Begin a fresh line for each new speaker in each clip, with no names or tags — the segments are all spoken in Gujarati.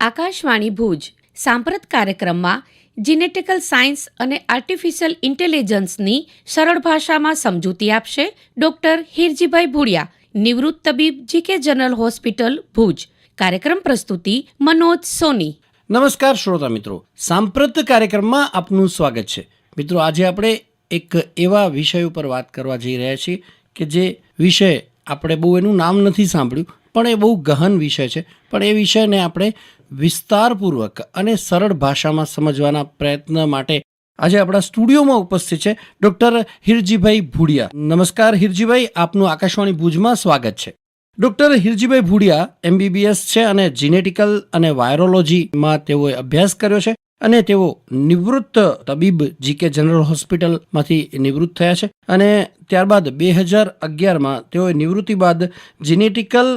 આકાશવાણી ભુજ સાંપ્રત કાર્યક્રમમાં જીનેટિકલ સાયન્સ અને આર્ટિફિશિયલ ઇન્ટેલિજન્સની સરળ ભાષામાં સમજૂતી આપશે ડોક્ટર હિરજીભાઈ ભુડિયા, નિવૃત્ત તબીબ જીકે જનરલ હોસ્પિટલ ભુજ. કાર્યક્રમ પ્રસ્તુતિ મનોજ સોની.
નમસ્કાર શ્રોતા મિત્રો, સાંપ્રત કાર્યક્રમમાં આપનું સ્વાગત છે. મિત્રો, આજે આપણે એક એવા વિષય ઉપર વાત કરવા જઈ રહ્યા છીએ કે જે વિષય આપણે બહુ એનું નામ નથી સાંભળ્યું, પણ એ બહુ ગહન વિષય છે. પણ એ વિષયને આપણે વિસ્તારપૂર્વક અને સરળ ભાષામાં સમજવાના પ્રયત્ન માટે આજે આપણા સ્ટુડિયોમાં ઉપસ્થિત છે ડૉક્ટર હિરજીભાઈ ભુડિયા. નમસ્કાર હિરજીભાઈ, આપનું આકાશવાણી ભુજમાં સ્વાગત છે. ડૉક્ટર હિરજીભાઈ ભુડિયા એમબીબીએસ છે અને જીનેટિકલ અને વાયરોલોજીમાં તેઓએ અભ્યાસ કર્યો છે અને તેઓ નિવૃત્ત તબીબ જીકે જનરલ હોસ્પિટલમાંથી નિવૃત્ત થયા છે અને ત્યારબાદ બે હજાર અગિયારમાં તેઓએ નિવૃત્તિ બાદ જીનેટિકલ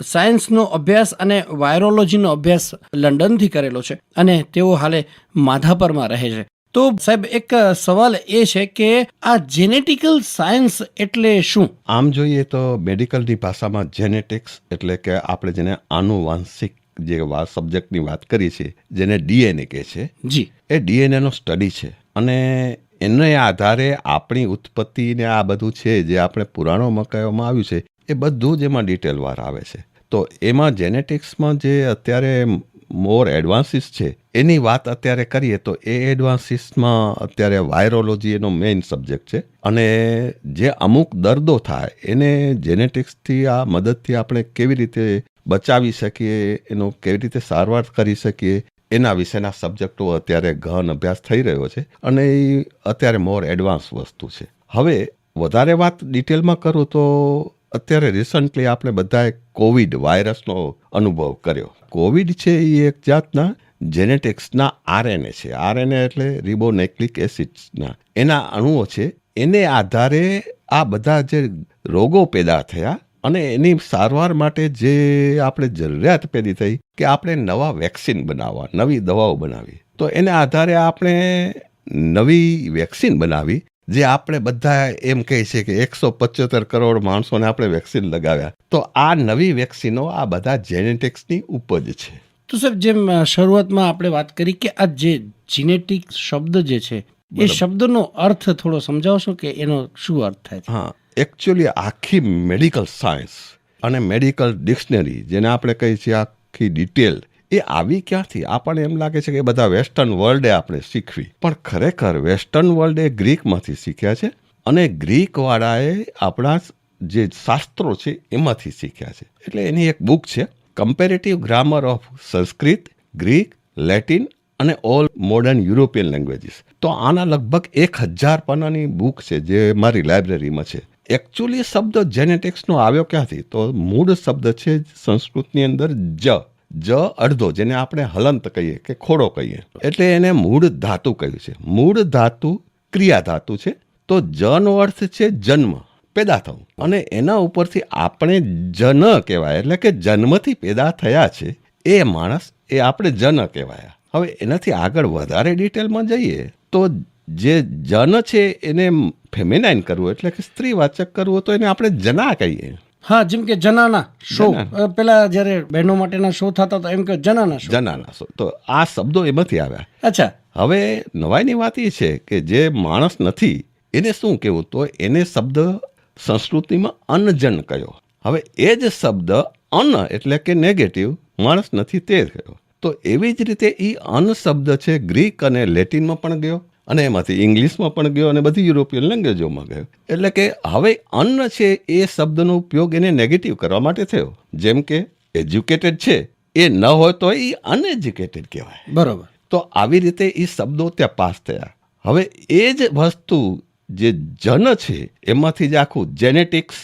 સાયન્સનો અભ્યાસ અને વાયરોલોજીનો અભ્યાસ લંડનથી કરેલો છે અને તેઓ હાલે માધાપરમાં રહે છે. તો સાહેબ એક સવાલ એ છે કે આ જેનેટિકલ સાયન્સ એટલે શું?
આમ જોઈએ તો મેડિકલની ભાષામાં જેનેટિક્સ એટલે કે આપણે જેને આનુવાંશિક જે સબ્જેક્ટની વાત કરી છે જેને ડીએનએ કહે છે
જી.
એ ડીએનએનો સ્ટડી છે અને એને આધારે આપણી ઉત્પત્તિને આ બધું છે જે આપણે પુરાણોમાં કહેવામાં આવ્યું છે એ બધું જ એમાં ડિટેલવાર આવે છે. તો એમાં જેનેટિક્સમાં જે અત્યારે મોર એડવાન્સીસ છે, એની વાત અત્યારે કરીએ તો એ એડવાન્સીસમાં અત્યારે વાયરોલોજી એનો મેઇન સબ્જેક્ટ છે. અને જે અમુક દર્દો થાય, એને જેનેટિક્સથી આ મદદથી આપણે કેવી રીતે બચાવી શકીએ, એનો કેવી રીતે સારવાર કરી શકીએ, એના વિશેના સબ્જેક્ટો અત્યારે ગહન અભ્યાસ થઈ રહ્યો છે અને એ અત્યારે મોર એડવાન્સ વસ્તુ છે. હવે વધારે વાત ડિટેલમાં કરું તો અત્યારે રિસન્ટલી આપણે બધાએ કોવિડ વાયરસનો અનુભવ કર્યો. કોવિડ છે એ એક જાતના જેનેટિક્સના આરએનએ છે. આરએનએ એટલે રિબોનેક્લિક એસિડ્સના એના અણુઓ છે. એને આધારે આ બધા જે રોગો પેદા થયા અને એની સારવાર માટે જે આપણે જરૂરિયાત પેદી થઈ કે આપણે નવા વેક્સિન બનાવવા, નવી દવાઓ બનાવી. તો એના આધારે આપણે નવી વેક્સિન બનાવી જે આપણે બધા એમ કહે છે કે એકસો પચોતેર કરોડ માણસોને આપણે વેક્સિન લગાવ્યા. તો આ નવી વેક્સિનો આ બધા જેનેટિક્સની ઉપજ છે.
તો સર જેમ શરૂઆતમાં આપણે વાત કરી કે આ જે જીનેટિક શબ્દ જે છે એ શબ્દનો અર્થ થોડો સમજાવશો કે એનો શું અર્થ થાય છે?
હા એકચ્યુઅલી આખી મેડિકલ સાયન્સ અને મેડિકલ ડિક્શનરી જેને આપણે કહીએ છીએ આખી ડિટેલ એ આવી ક્યાંથી? આપણને એમ લાગે છે કે બધા વેસ્ટર્ન વર્લ્ડે આપણે શીખવી. પણ ખરેખર વેસ્ટર્ન વર્લ્ડે ગ્રીકમાંથી શીખ્યા છે અને ગ્રીકવાળાએ આપણા જે શાસ્ત્રો છે એમાંથી શીખ્યા છે. એટલે એની એક બુક છે comparative grammar of Sanskrit Greek Latin અને ઓલ મોડર્ન યુરોપિયન લેંગ્વેજીસ તો આના લગભગ એક હજાર પાનાની બુક છે જે મારી લાઇબ્રેરીમાં છે. એકચ્યુઅલી શબ્દ જેનેટિક્સનો આવ્યો ક્યાંથી? તો મૂળ શબ્દ છે સંસ્કૃતની અંદર જ. જ અડધો, જેને આપણે હલંત કહીએ કે ખોડો કહીએ. એટલે એને મૂળ ધાતુ કહ્યું છે. મૂળ ધાતુ ક્રિયા ધાતુ છે. તો જનો અર્થ છે જન્મ, પેદા થવું. અને એના ઉપરથી આપણે જન કહેવાય, એટલે કે જન્મથી પેદા થયા છે, એ માણસ, એ આપણે જન કહેવાયા. હવે એનાથી આગળ વધારે ડિટેલમાં જઈએ, તો જે જન છે એને ફેમિનાઇન કરવું, એટલે કે સ્ત્રીવાચક કરવું, તો એને આપણે જના કહીએ.
હા જેમ કે જનાના શો. પેલા જ્યારે બહેનો માટેના શો થતા તો એમ કે જનાના શો
જનાના શો તો આ શબ્દો એમાંથી આવ્યા.
અચ્છા.
હવે નવાઈની વાત એ છે કે જે માણસ નથી એને શું કહેવું? તો એને શબ્દ સંસ્કૃતિમાં અન્નજન કયો. હવે એ જ શબ્દ અન્ન એટલે કે નેગેટિવ માણસ નથી તે કયો. તો એવી જ રીતે એ અન શબ્દ છે ગ્રીક અને લેટિનમાં પણ ગયો. અને એમાંથી ઇંગ્લિશમાં પણ ગયો અને બધી યુરોપિયન લેંગ્વેજોમાં ગયો. એટલે કે હવે અન્ન છે એ શબ્દનો ઉપયોગ એને નેગેટિવ કરવા માટે થયો. જેમ કે એજ્યુકેટેડ છે એ ન હોય તો એ અનએજ્યુકેટેડ કહેવાય.
બરાબર.
તો આવી રીતે એ શબ્દો ત્યાં પાસ થયા. હવે એ જ વસ્તુ જે જન છે એમાંથી જ આખું જેનેટિક્સ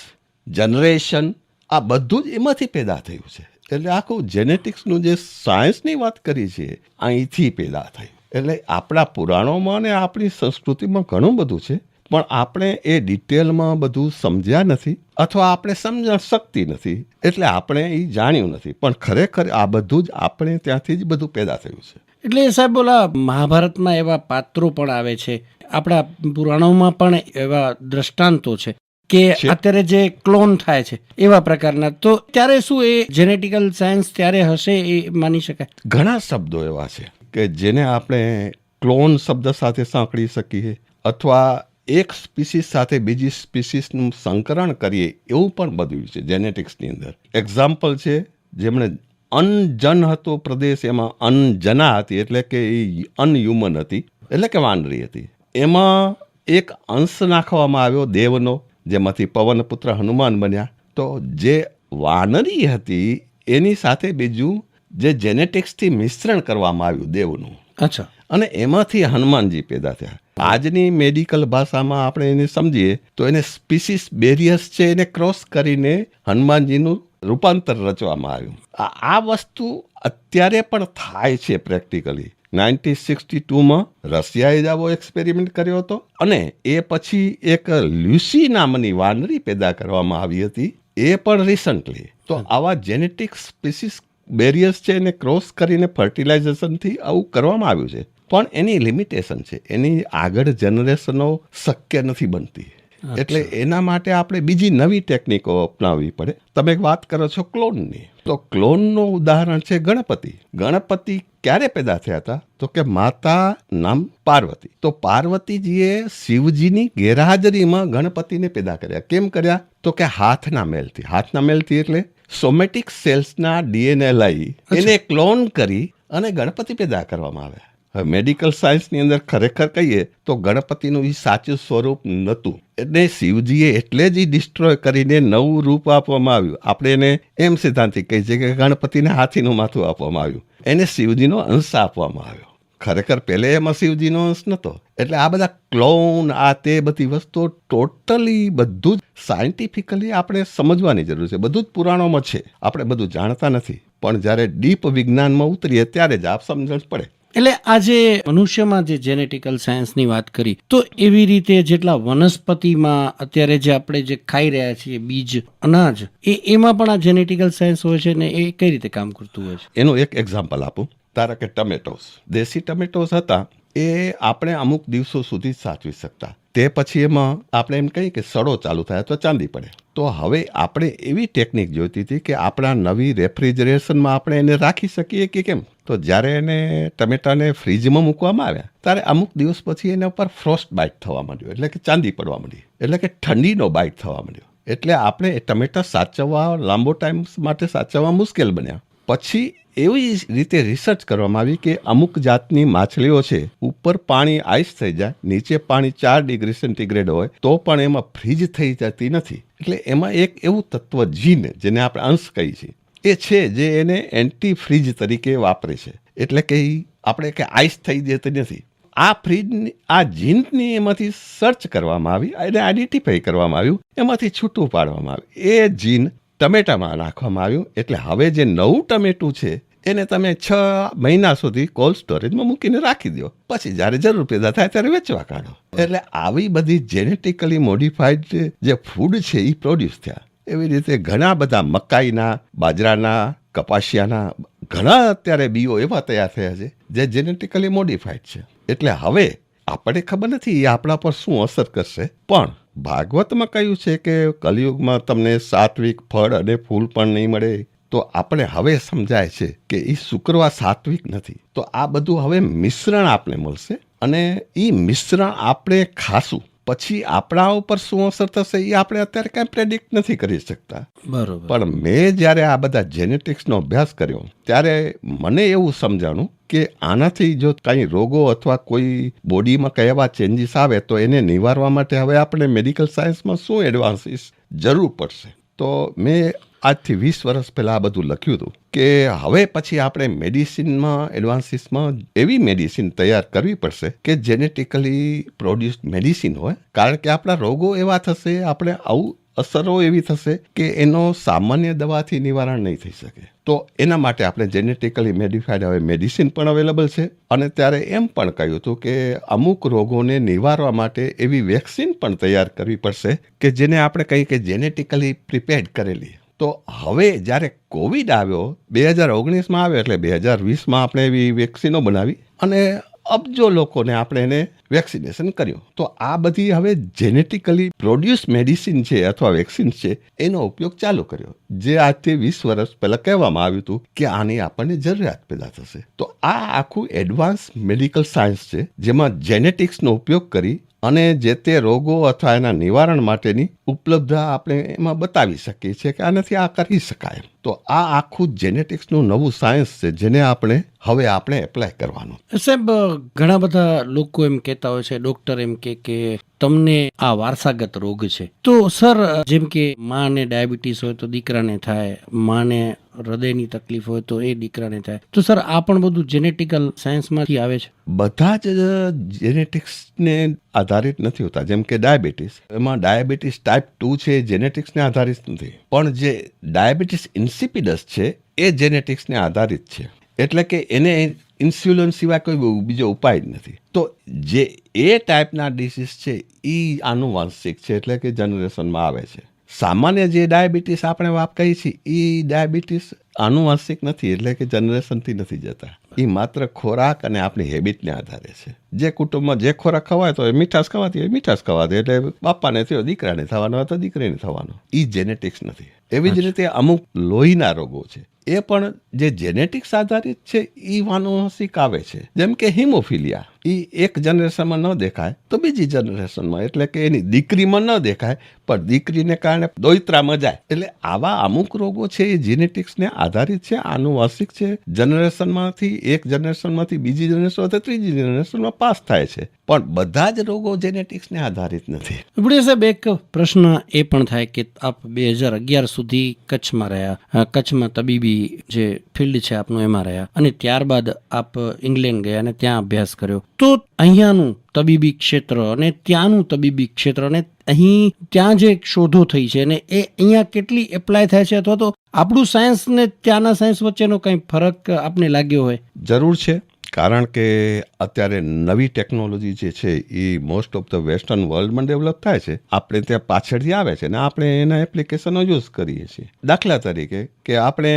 જનરેશન આ બધું જ એમાંથી પેદા થયું છે. એટલે આખું જેનેટિક્સનું જે સાયન્સની વાત કરી છે અહીંથી પેદા થયું. એટલે આપણા પુરાણોમાં અને આપણી સંસ્કૃતિમાં ઘણું બધું છે પણ આપણે એ ડિટેલમાં બધું સમજ્યા નથી અથવા આપણે સમજણ શકતી નથી એટલે આપણે એ જાણ્યું નથી. પણ ખરેખર આ બધું જ આપણે ત્યાંથી જ બધું પેદા થયું છે.
એટલે સાહેબ બોલા મહાભારતમાં એવા પાત્રો પણ આવે છે. આપણા પુરાણોમાં પણ એવા દ્રષ્ટાંતો છે કે અત્યારે જે ક્લોન થાય છે એવા પ્રકારના. તો ત્યારે શું એ જેનેટિકલ સાયન્સ ત્યારે હશે એ માની શકાય?
ઘણા શબ્દો એવા છે. કે જેને આપણે ક્લોન શબ્દ સાથે સાંકળી શકીએ અથવા એક સ્પીસીસ સાથે બીજી સ્પીસીસનું સંકરણ કરીએ, એવું પણ બધું છે જેનેટિક્સની અંદર. એક્ઝામ્પલ છે, જેમણે અનજન હતો પ્રદેશ, એમાં અનજના હતી, એટલે કે એ અનહ્યુમન હતી, એટલે કે વાનરી હતી. એમાં એક અંશ નાખવામાં આવ્યો દેવનો, જેમાંથી પવનપુત્ર હનુમાન બન્યા. તો જે વાનરી હતી, એની સાથે બીજું જે જેનેટિક્સથી મિશ્રણ કરવામાં આવ્યું દેવનું.
અચ્છા.
અને એમાંથી હનુમાનજી પેદા થયા. આજની મેડિકલ ભાષામાં આપણે એને સમજીએ તો એને સ્પીસીસ બેરિયર્સ છે એને ક્રોસ કરીને હનુમાનજીનું રૂપાંતર રચવામાં આવ્યું. આ વસ્તુ અત્યારે પણ થાય છે પ્રેક્ટિકલી નાઇન્ટીન સિક્સટી ટુમાં રશિયાએ જ આવો એક્સપેરિમેન્ટ કર્યો હતો અને એ પછી એક લ્યુસી નામની વાનરી પેદા કરવામાં આવી હતી. એ પણ રિસન્ટલી તો આવા જેનેટિક સ્પીસીસ બેરિયર્સ છે એને ક્રોસ કરીને ફર્ટિલાઇઝેશનથી આવું કરવામાં આવ્યું છે. પણ એની લિમિટેશન છે. એની આગળ જનરેશનો શક્ય નથી બનતી. એટલે એના માટે આપણે બીજી નવી ટેકનિકો અપનાવવી પડે. તમે વાત કરો છો ક્લોનની. તો ક્લોનનું ઉદાહરણ છે ગણપતિ. ગણપતિ ક્યારે પેદા થયા હતા? તો કે માતા નામ પાર્વતી. તો પાર્વતીજીએ શિવજીની ગેરહાજરીમાં ગણપતિને પેદા કર્યા. કેમ કર્યા? તો કે હાથના મેલથી. હાથના મેલથી એટલે સોમેટિક સેલ્સના ડીએનએ લઈ એને ક્લોન કરી અને ગણપતિ પેદા કરવામાં આવ્યા. હવે મેડિકલ સાયન્સની અંદર ખરેખર કહીએ તો ગણપતિનું એ સાચું સ્વરૂપ નહોતું. એટલે શિવજીએ એટલે જ ડિસ્ટ્રોય કરીને નવું રૂપ આપવામાં આવ્યું. આપણે એને એમ સિદ્ધાંતિક કહીએ છીએ કે ગણપતિને હાથીનું માથું આપવામાં આવ્યું. એને શિવજીનો અંશ આપવામાં આવ્યો. ખરેખર પહેલે એમાં શિવજીનો અંશ નહોતો એટલે આ બધા ક્લોન આ તે બધી વસ્તુઓ ટોટલી બધું જ સાયન્ટિફિકલી આપણે સમજવાની જરૂર છે. બધું જ પુરાણોમાં છે. આપણે બધું જાણતા નથી. પણ જ્યારે ડીપ વિજ્ઞાનમાં ઉતરીએ ત્યારે જ આપ સમજણ પડે.
એટલે આજે મનુષ્યમાં જે જેનેટિકલ સાયન્સની વાત કરી તો એવી રીતે જેટલા વનસ્પતિમાં અત્યારે જે આપણે જે ખાઈ રહ્યા છીએ બીજ અનાજ એ એમાં પણ આ જેનેટિકલ સાયન્સ હોય છે ને એ કઈ રીતે કામ કરતું હોય છે?
એનું એક એક્ઝામ્પલ આપું. ધારો કે ટમેટોસ. દેશી ટમેટોસ હતા, એ આપણે અમુક દિવસો સુધી સાચવી શકતા. તે પછી એમાં આપણે એમ કહીએ કે સડો ચાલુ થાય તો ચાંદી પડે. તો હવે આપણે એવી ટેકનિક જોઈતી હતી કે આપણા નવી રેફ્રિજરેશનમાં આપણે એને રાખી શકીએ કે કેમ? તો જ્યારે એને ટમેટાને ફ્રીજમાં મૂકવામાં આવ્યા, ત્યારે અમુક દિવસ પછી એના ઉપર ફ્રોસ્ટ બાઇટ થવા માંડ્યો, એટલે કે ચાંદી પડવા માંડી, એટલે કે ઠંડીનો બાઇટ થવા માંડ્યો. એટલે આપણે ટમેટા સાચવવા લાંબો ટાઈમ માટે સાચવવા મુશ્કેલ બન્યા. પછી એવી રીતે રિસર્ચ કરવામાં આવી કે અમુક જાતની માછલીઓ છે, ઉપર પાણી આઈસ થઈ જાય, નીચે પાણી ચાર ડિગ્રી સેન્ટીગ્રેડ હોય, તો પણ એમાં ફ્રીજ થઈ જતી નથી. એટલે એમાં એક એવું તત્વ જીન જેને આપણે અંશ કહીએ છીએ, એ છે જે એને એન્ટી ફ્રીજ તરીકે વાપરે છે. એટલે કે આપણે કે આઈસ થઈ જતી નથી. આ ફ્રીજની આ જીનની એમાંથી સર્ચ કરવામાં આવી, એને આઈડેન્ટિફાઈ કરવામાં આવ્યું, એમાંથી છૂટું પાડવામાં આવ્યું. એ જીન ટમેટામાં નાખવામાં આવ્યું. એટલે હવે જે નવું ટમેટું છે, એને તમે છ મહિના સુધી કોલ્ડ સ્ટોરેજમાં મૂકીને રાખી દો. પછી જ્યારે જરૂર પેદા થાય ત્યારે વેચવા કાઢો. એટલે આવી બધી જેનેટિકલી મોડિફાઈડ જે ફૂડ છે એ પ્રોડ્યુસ થયા. એવી રીતે ઘણા બધા મકાઈના, બાજરાના, કપાસિયાના ઘણા અત્યારે બીઓ એવા તૈયાર થયા છે, જે જેનેટિકલી મોડિફાઈડ છે. એટલે હવે આપણે ખબર નથી એ આપણા પર શું અસર કરશે, પણ ભાગવતમાં કહ્યું છે કે કલિયુગમાં તમને સાત્વિક ફળ અને ફૂલ પણ નહીં મળે તો આપણે હવે સમજાય છે કે એ શુક્રવાર સાત્વિક નથી. તો આ બધું હવે મિશ્રણ આપણે મળશે અને એ મિશ્રણ આપણે ખાશું. પછી આપણા ઉપર શું અસર થશે એ આપણે અત્યારે કાંઈ પ્રેડિક્ટ નથી કરી શકતા.
બરોબર.
પણ મેં જ્યારે આ બધા જેનેટિક્સનો અભ્યાસ કર્યો ત્યારે મને એવું સમજાણું કે આનાથી જો કાંઈ રોગો અથવા કોઈ બોડીમાં કઈ ચેન્જીસ આવે તો એને નિવારવા માટે હવે આપણે મેડિકલ સાયન્સમાં શું એડવાન્સીસ જરૂર પડશે? તો મેં આજથી વીસ વર્ષ પહેલાં આ બધું લખ્યું હતું કે હવે પછી આપણે મેડિસિનમાં એડવાન્સીસમાં એવી મેડિસિન તૈયાર કરવી પડશે કે જેનેટિકલી પ્રોડ્યુસ મેડિસિન હોય. કારણ કે આપણા રોગો એવા થશે, આપણે આવું અસરો એવી થશે કે એનો સામાન્ય દવાથી નિવારણ નહીં થઈ શકે. તો એના માટે આપણે જેનેટિકલી મેડિફાઈડ હવે મેડિસિન પણ અવેલેબલ છે. અને ત્યારે એમ પણ કહ્યું હતું કે અમુક રોગોને નિવારવા માટે એવી વેક્સિન પણ તૈયાર કરવી પડશે કે જેને આપણે કહીએ કે જેનેટિકલી પ્રિપેર્ડ કરેલી. તો હવે જ્યારે કોવિડ આવ્યો, બે હજાર ઓગણીસમાં આવ્યો એટલે બે હજાર વીસમાં આપણે એવી વેક્સિનો બનાવી અને અબજો લોકોને આપણે એને વેક્સિનેશન કર્યું, તો આ બધી હવે જેનેટિકલી પ્રોડ્યુસ મેડિસિન છે અથવા વેક્સિન છે, એનો ઉપયોગ ચાલુ કર્યો. જે આજથી વીસ વર્ષ પહેલાં કહેવામાં આવ્યું હતું કે આની આપણને જરૂરિયાત પેદા થશે. તો આ આખું એડવાન્સ મેડિકલ સાયન્સ છે, જેમાં જેનેટિક્સનો ઉપયોગ કરી અને જે તે રોગો અથવા એના નિવારણ માટેની ઉપલબ્ધતા આપણે એમાં બતાવી શકીએ છીએ કે આનાથી આ કરી શકાય. તો આ આખું જેનેટિક્સનું નવું સાયન્સ છે જેને આપણે હવે આપણે એપ્લાય કરવાનું.
સાહેબ, ઘણા બધા લોકો એમ કહેતા હોય છે ડોક્ટર એમ કે કે તમને આ વારસાગત રોગ છે. તો સર, જેમ કે માને ડાયાબિટીસ હોય તો દીકરાને થાય, માને હૃદયની તકલીફ હોય તો એ દીકરાને થાય. તો સર, આ પણ બધું જેનેટિકલ સાયન્સમાંથી આવે છે?
બધા જ જેનેટિક્સને આધારિત નથી હોતા. જેમ કે ડાયાબિટીસ. એમાં ડાયાબિટીસ ટાઈપ ટુ છે જેનેટિક્સને આધારિત નથી. પણ જે ડાયાબિટીસ ઇન્સિપિડસ છે, એ જેનેટિક્સને આધારિત છે. એટલે કે એને ઇન્સ્યુલિન સિવાય કોઈ બીજો ઉપાય જ નથી. તો જે એ ટાઈપના ડિસીઝ છે એ આનુવાંશિક છે, એટલે કે જનરેશનમાં આવે છે. સામાન્ય જે ડાયાબિટીસ આપણે વાત કહી છીએ એ ડાયાબિટીસ આનુવાંશિક નથી એટલે કે જનરેશનથી નથી જતા. એ માત્ર ખોરાક અને આપણી હેબિટને આધારે છે. જે કુટુંબમાં જે ખોરાક ખવાય તો એ મીઠાશ ખવાતી હોય મીઠાશ ખવાતી એટલે બાપાને થયો દીકરાને થવાનો હોય તો દીકરીને થવાનો. એ જેનેટિક્સ નથી. એવી જ રીતે અમુક લોહીના રોગો છે. એ પણ જે જેનેટિક્સ આધારિત છે એ વાનુવંશિક આવે છે. જેમ કે હિમોફિલિયા. એ એક જનરેશનમાં ન દેખાય, તો બીજી જનરેશનમાં એટલે કે એની દીકરીમાં ન દેખાય, પણ દીકરીને કારણે દોયત્રામાં જાય. એટલે આવા અમુક રોગો છે, એ જેનેટિક્સને આધારિત છે, આનુવંશિક છે. જનરેશનમાંથી એક જનરેશનમાંથી બીજી જનરેશન ત્રીજી જનરેશનમાં પાસ થાય છે. પણ બધા જ રોગો જેનેટિક્સને આધારિત નથી.
ઉપડી સાહેબ એક પ્રશ્ન એ પણ થાય કે આપ બે હજાર અગિયાર સુધી કચ્છમાં રહ્યા કચ્છમાં તબીબી જે ફિલ્ડ છે આપનું એમાં રહ્યા અને ત્યારબાદ આપ ઇંગ્લેન્ડ ગયા અને ત્યાં અભ્યાસ કર્યો. તો અહીંયાનું તબીબી ક્ષેત્ર અને ત્યાંનું તબીબી ક્ષેત્ર અને અહીં ત્યાં જે શોધો થઈ છે અને એ અહીંયા કેટલી એપ્લાય થાય છે અથવા તો આપણું સાયન્સ ને ત્યાંના સાયન્સ વચ્ચેનો કંઈ ફરક આપને લાગ્યો હોય?
જરૂર છે. કારણ કે અત્યારે નવી ટેકનોલોજી જે છે એ મોસ્ટ ઓફ ધ વેસ્ટર્ન વર્લ્ડમાં ડેવલપ થાય છે. આપણે ત્યાં પાછળથી આવે છે ને આપણે એના એપ્લિકેશનો યુઝ કરીએ છીએ. દાખલા તરીકે કે આપણે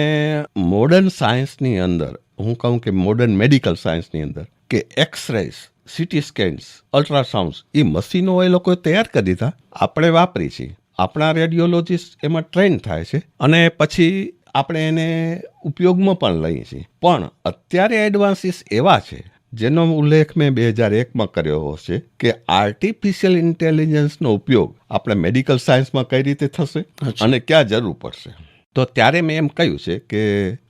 મોડર્ન સાયન્સની અંદર, હું કહું કે મોડર્ન મેડિકલ સાયન્સની અંદર, કે X rays CT scans ultrasounds એ મશીનો એ લોકોએ તૈયાર કરી દીધા. આપણે વાપરી છીએ. આપણા રેડિયોલોજીસ્ટ એમાં ટ્રેન થાય છે. અને પછી આપણે એને ઉપયોગમાં પણ લઈએ છીએ. પણ અત્યારે એડવાન્સીસ એવા છે જેનો ઉલ્લેખ મેં બે હજાર એકમાં કર્યો છે કે આર્ટિફિશિયલ ઇન્ટેલિજન્સનો ઉપયોગ આપણે મેડિકલ સાયન્સમાં કઈ રીતે થશે અને ક્યાં જરૂર પડશે. તો ત્યારે મેં એમ કહ્યું છે કે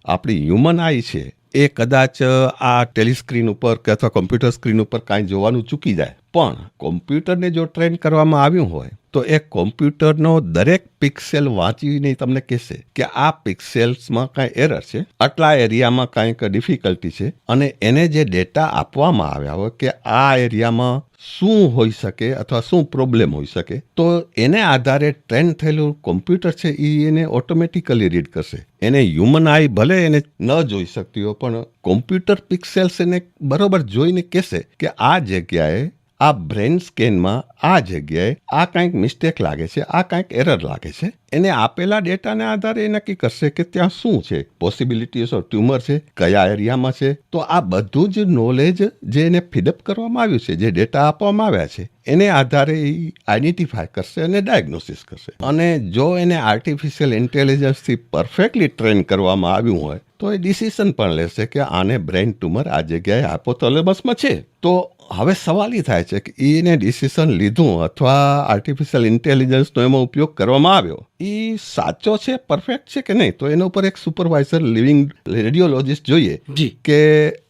આપણી હ્યુમન આઈ છે એ કદાચ આ ટેલિસ્ક્રીન ઉપર કે અથવા કોમ્પ્યુટર સ્ક્રીન ઉપર કાંઈ જોવાનું ચૂકી જાય. પણ કોમ્પ્યુટરને જો ટ્રેન કરવામાં આવ્યું હોય તો એ કોમ્પ્યુટરનો દરેક પિક્સેલ વાંચીને તમને કહેશે કે આ પિક્સેલ્સમાં કાંઈ એરર છે. આટલા એરિયામાં કાંઈક ડિફિકલ્ટી છે. અને એને જે ડેટા આપવામાં આવ્યા હોય કે આ એરિયામાં શું હોઈ શકે અથવા શું પ્રોબ્લેમ હોઈ શકે, તો એને આધારે ટ્રેન થયેલું કોમ્પ્યુટર છે એ એને ઓટોમેટિકલી રીડ કરશે. એને હ્યુમન આઈ ભલે એને ન જોઈ શકતી હોય, પણ કોમ્પ્યુટર પિક્સેલ્સ એને બરોબર જોઈને કહેશે કે આ જગ્યાએ આ બ્રેન સ્કેનમાં આ જગ્યાએ આ કાંઈક મિસ્ટેક લાગે છે, આ કાંઈક એરર લાગે છે. એને આપેલા ડેટાને આધારે એ નક્કી કરશે કે ત્યાં શું છે પોસિબિલિટીઝ ઓફ ટ્યુમર છે, કયા એરિયામાં છે. તો આ બધું જ નોલેજ જે એને ફીડઅપ કરવામાં આવ્યું છે, જે ડેટા આપવામાં આવ્યા છે, એને આધારે એ આઈડેન્ટિફાય કરશે અને ડાયગ્નોસિસ કરશે. અને જો એને આર્ટિફિશિયલ ઇન્ટેલિજન્સથી પરફેક્ટલી ટ્રેન કરવામાં આવ્યું હોય, તો એ ડિસિઝન પણ લેશે કે આને બ્રેન ટ્યુમર આ જગ્યાએ હાઇપોથેલેમસમાં છે. તો હવે સવાલ એ થાય છે કે એને ડિસિઝન લીધું અથવા આર્ટિફિશિયલ ઇન્ટેલિજન્સનો એમાં ઉપયોગ કરવામાં આવ્યો? એ સાચો છે પરફેક્ટ છે કે નહીં? તો એના ઉપર એક સુપરવાઇઝર લિવિંગ રેડિયોલોજિસ્ટ જોઈએ કે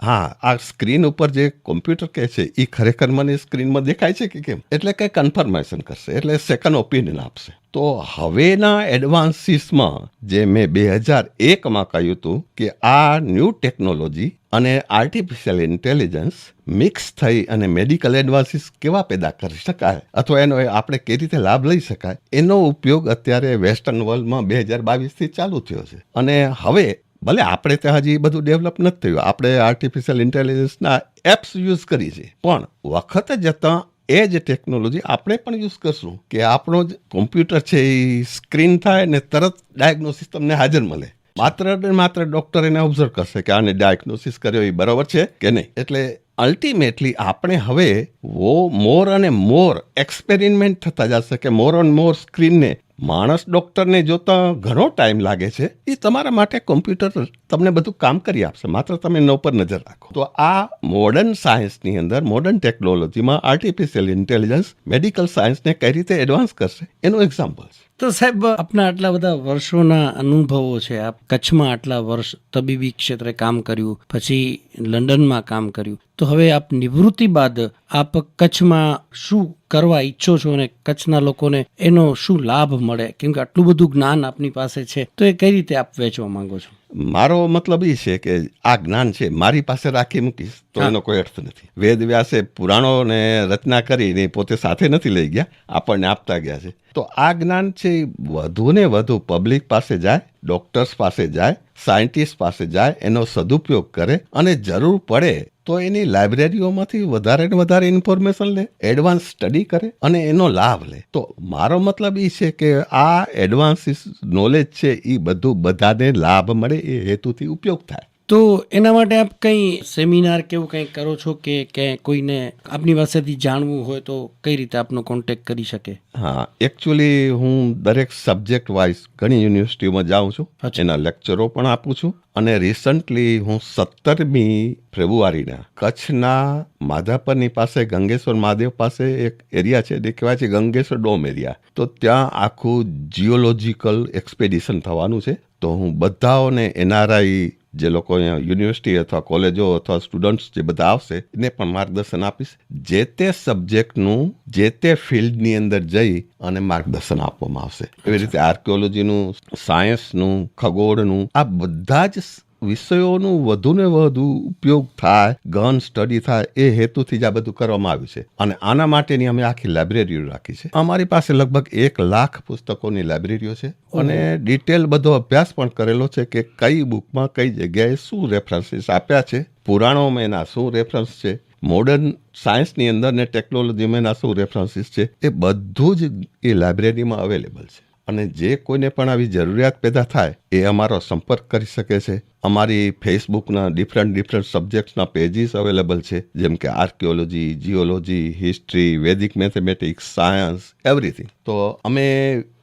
હા આ સ્ક્રીન ઉપર જે કોમ્પ્યુટર કહે છે એ ખરેખર મને સ્ક્રીનમાં દેખાય છે કે કેમ? એટલે કે કન્ફર્મેશન કરશે એટલે સેકન્ડ ઓપિનિયન આપશે. તો હવેના એડવાન્સીસમાં જે મેં બે હજાર એકમાં કહ્યું હતું કે આ ન્યૂ ટેકનોલોજી અને આર્ટિફિશિયલ ઇન્ટેલિજન્સ મિક્સ થઈ અને મેડિકલ એડવાન્સીસ કેવા પેદા કરી શકાય? અથવા એનો આપણે કઈ રીતે લાભ લઈ શકાય? એનો ઉપયોગ અત્યારે વેસ્ટર્ન વર્લ્ડમાં બે હજાર બાવીસથી ચાલુ થયો છે. અને હવે, ભલે આપણે ત્યાં હજી બધું ડેવલપ નથી થયું, આપણે આર્ટિફિશિયલ ઇન્ટેલિજન્સના એપ્સ યુઝ કરી છે. પણ વખત જતાં એ જ ટેકનોલોજી આપણે પણ યુઝ કરશું કે આપણો જ કોમ્પ્યુટર છે એ સ્ક્રીન થાય ને તરત ડાયગ્નોસિસ તમને હાજર મળે. માત્ર ને માત્ર ડૉક્ટર એને ઓબ્ઝર્વ કરશે કે આને ડાયગ્નોસિસ કર્યો એ બરાબર છે કે નહીં. એટલે અલ્ટિમેટલી આપણે હવે વો મોર અને મોર એક્સપેરિમેન્ટ થતા જશે કે મોર ઓન મોર સ્ક્રીનને માણસ ડૉક્ટરને જોતા ઘણો ટાઈમ લાગે છે. એ તમારા માટે કોમ્પ્યુટર તમને બધું કામ કરી આપશે. માત્ર તમે એના ઉપર નજર રાખો. તો આ મોડર્ન સાયન્સની અંદર મોડર્ન ટેકનોલોજીમાં આર્ટિફિશિયલ ઇન્ટેલિજન્સ મેડિકલ સાયન્સને કઈ રીતે એડવાન્સ કરશે? એનું એક્ઝામ્પલ છે.
તો સાહેબ, આપના આટલા બધા વર્ષોના અનુભવો છે. આપ કચ્છમાં આટલા વર્ષ તબીબી ક્ષેત્રે કામ કર્યું, પછી લંડનમાં કામ કર્યું. તો હવે આપ નિવૃત્તિ બાદ આપ કચ્છમાં શું કરવા ઈચ્છો છો અને કચ્છના લોકોને એનો શું લાભ મળે? કેમ કે આટલું બધું જ્ઞાન આપની પાસે છે. તો એ કઈ રીતે આપ વેચવા માંગો છો?
મારો મતલબ એ છે કે આ જ્ઞાન છે મારી પાસે રાખી મૂકીશ તો એનો કોઈ અર્થ નથી. વેદ વ્યાસે પુરાણોને રચના કરીને પોતે સાથે નથી લઈ ગયા આપણને આપતા ગયા છે. તો આ જ્ઞાન છે એ વધુને વધુ પબ્લિક પાસે જાય ડોક્ટર્સ પાસે જાય સાયન્ટિસ્ટ પાસે જાય એનો સદુપયોગ કરે અને જરૂર પડે તો એની લાઇબ્રેરીઓમાંથી વધારે ને વધારે ઇન્ફોર્મેશન લે એડવાન્સ સ્ટડી કરે અને એનો લાભ લે. તો મારો મતલબ એ છે કે આ એડવાન્સ નોલેજ છે એ બધું બધાને લાભ મળે એ હેતુથી ઉપયોગ થાય.
તો એના માટે આપ કંઈ સેમિનાર કે એવું કંઈ કરો છો કે કે કોઈને આપની પાસેથી જાણવું હોય તો કઈ રીતે આપનો કોન્ટેક કરી શકે?
હા એકચ્યુઅલી હું દરેક સબ્જેક્ટ વાઇઝ ઘણી યુનિવર્સિટીઓમાં જાઉં છું. એના લેક્ચરો પણ આપું છું. અને રિસન્ટલી હું સત્તરમી ફેબ્રુઆરીના કચ્છના માધાપરની પાસે ગંગેશ્વર મહાદેવ પાસે એક એરિયા છે જે કહેવાય છે ગંગેશ્વર ડોમ એરિયા તો ત્યાં આખું જીઓલોજીકલ એક્સપેડિશન થવાનું છે. તો હું બધાઓને એનઆરઆઈ જે લોકો અહીંયા યુનિવર્સિટી અથવા કોલેજો અથવા સ્ટુડન્ટ્સ જે બધા આવશે, એને પણ માર્ગદર્શન આપીશ. જે તે સબ્જેક્ટનું જે તે ફિલ્ડની અંદર જઈ અને માર્ગદર્શન આપવામાં આવશે. એવી રીતે આર્કિયોલોજીનું સાયન્સનું ખગોળનું, આ બધા જ વિષયોનું વધુ ને વધુ ઉપયોગ થાય ગહન સ્ટડી થાય એ હેતુથી જ આ બધું કરવામાં આવ્યું છે. અને આના માટેની અમે આખી લાઇબ્રેરીઓ રાખી છે. અમારી પાસે લગભગ એક લાખ પુસ્તકોની લાઇબ્રેરીઓ છે અને ડિટેલ બધો અભ્યાસ પણ કરેલો છે કે કઈ બુકમાં કઈ જગ્યાએ શું રેફરન્સીસ આપ્યા છે પુરાણોમાં એના શું રેફરન્સ છે મોડર્ન સાયન્સની અંદર ને ટેકનોલોજીમાં એના શું રેફરન્સીસ છે એ બધું જ એ લાઇબ્રેરીમાં અવેલેબલ છે. અને જે કોઈને પણ આવી જરૂરિયાત પેદા થાય, એ અમારો સંપર્ક કરી શકે છે. અમારી ફેસબુકના ડિફરન્ટ ડિફરન્ટ સબ્જેક્ટ્સના પેજીસ અવેલેબલ છે, જેમ કે archaeology, geology, history, Vedic mathematics, science, everything. તો અમે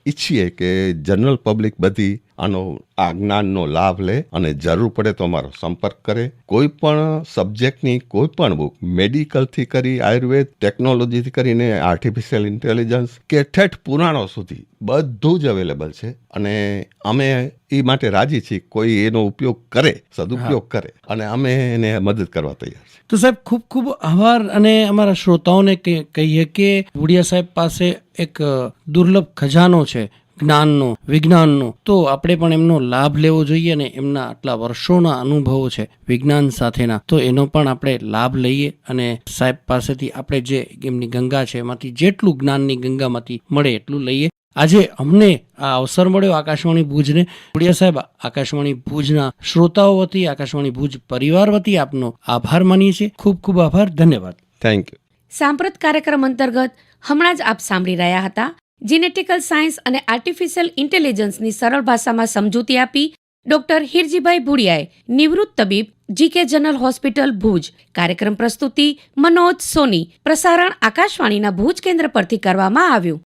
ઈચ્છીએ કે જનરલ પબ્લિક બધી આનો આ જ્ઞાનનો લાભ લે અને જરૂર પડે તો અમારો સંપર્ક કરે. કોઈ પણ સબ્જેક્ટની કોઈ પણ બુક મેડિકલથી કરી આયુર્વેદ ટેકનોલોજીથી કરીને આર્ટિફિશિયલ ઇન્ટેલિજન્સ કે ઠેઠ પુરાણો સુધી બધું જ અવેલેબલ છે. અને અમે એ માટે રાજી છીએ કોઈ એનો ઉપયોગ કરે સદુપયોગ કરે અને અમે એને મદદ કરવા તૈયાર છીએ.
તો સાહેબ ખૂબ ખૂબ આભાર અને અમારા શ્રોતાઓને કહીએ કે ભુડિયા સાહેબ પાસે એક દુર્લભ ખજાનો છે. જ્ઞાનનો વિજ્ઞાનનો. તો આપણે પણ એમનો લાભ લેવો જોઈએ અને એમના આટલા વર્ષોના અનુભવો છે વિજ્ઞાન સાથેના. તો એનો પણ આપણે લાભ લઈએ અને સાહેબ પાસેથી આપણે જે એમની ગંગા છે એમાંથી જેટલું જ્ઞાનની ગંગામાંથી મળે એટલું લઈએ. આજે અમને આ અવસર મળ્યો આકાશવાણી ભુજને. ભુડિયા સાહેબ આકાશવાણી ભુજના શ્રોતાઓ વતી આકાશવાણી ભુજ પરિવાર વતી આપનો આભાર માનીએ છીએ. ખૂબ ખૂબ આભાર. ધન્યવાદ.
થેન્ક યુ
સાંપ્રત કાર્યક્રમ અંતર્ગત હમણાં જ આપ સાંભળી રહ્યા હતા જીનેટિકલ સાયન્સ અને આર્ટિફિશિયલ ઇન્ટેલિજન્સની સરળ ભાષામાં સમજૂતી આપી ડોક્ટર હિરજીભાઈ ભુડિયાએ નિવૃત્ત તબીબ જીકે જનરલ હોસ્પિટલ ભુજ. કાર્યક્રમ પ્રસ્તુતિ મનોજ સોની. પ્રસારણ આકાશવાણીના ભુજ કેન્દ્ર પરથી કરવામાં આવ્યું.